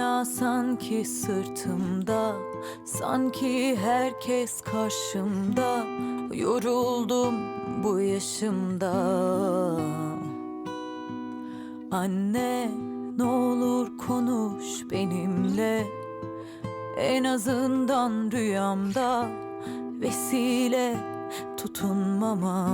dünya sanki sırtımda sanki herkes karşımda. Yoruldum bu yaşımda. Anne ne olur konuş benimle. En azından rüyamda vesile tutunmama.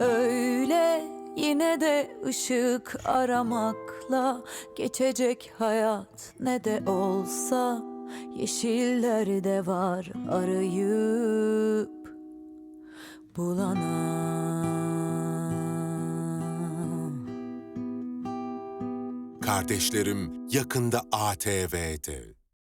Öyle yine de ışık aramakla geçecek hayat ne de olsa yeşillerde var arayıp bulana. Kardeşlerim yakında ATV'de.